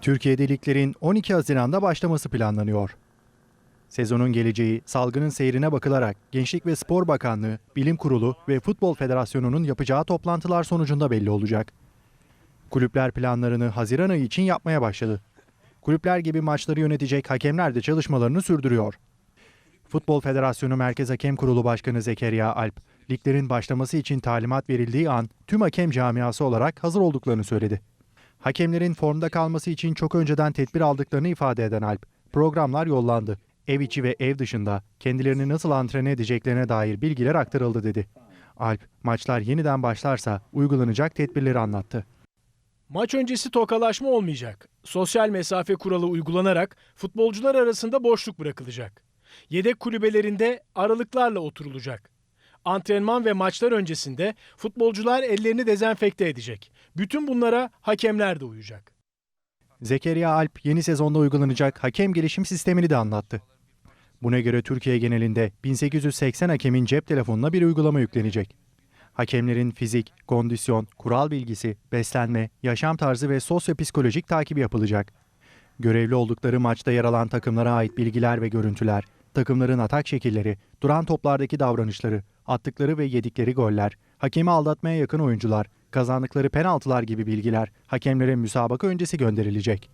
Türkiye'de liglerin 12 Haziran'da başlaması planlanıyor. Sezonun geleceği salgının seyrine bakılarak Gençlik ve Spor Bakanlığı, Bilim Kurulu ve Futbol Federasyonu'nun yapacağı toplantılar sonucunda belli olacak. Kulüpler planlarını Haziran ayı için yapmaya başladı. Kulüpler gibi maçları yönetecek hakemler de çalışmalarını sürdürüyor. Futbol Federasyonu Merkez Hakem Kurulu Başkanı Zekeriya Alp, liglerin başlaması için talimat verildiği an tüm hakem camiası olarak hazır olduklarını söyledi. Hakemlerin formda kalması için çok önceden tedbir aldıklarını ifade eden Alp, programlar yollandı. Ev içi ve ev dışında kendilerini nasıl antrene edeceklerine dair bilgiler aktarıldı dedi. Alp, maçlar yeniden başlarsa uygulanacak tedbirleri anlattı. Maç öncesi tokalaşma olmayacak. Sosyal mesafe kuralı uygulanarak futbolcular arasında boşluk bırakılacak. Yedek kulübelerinde aralıklarla oturulacak. Antrenman ve maçlar öncesinde futbolcular ellerini dezenfekte edecek. Bütün bunlara hakemler de uyacak. Zekeriya Alp yeni sezonda uygulanacak hakem gelişim sistemini de anlattı. Buna göre Türkiye genelinde 1880 hakemin cep telefonuna bir uygulama yüklenecek. Hakemlerin fizik, kondisyon, kural bilgisi, beslenme, yaşam tarzı ve sosyopsikolojik takibi yapılacak. Görevli oldukları maçta yer alan takımlara ait bilgiler ve görüntüler, takımların atak şekilleri, duran toplardaki davranışları, attıkları ve yedikleri goller, hakemi aldatmaya yakın oyuncular, kazandıkları penaltılar gibi bilgiler hakemlere müsabaka öncesi gönderilecek.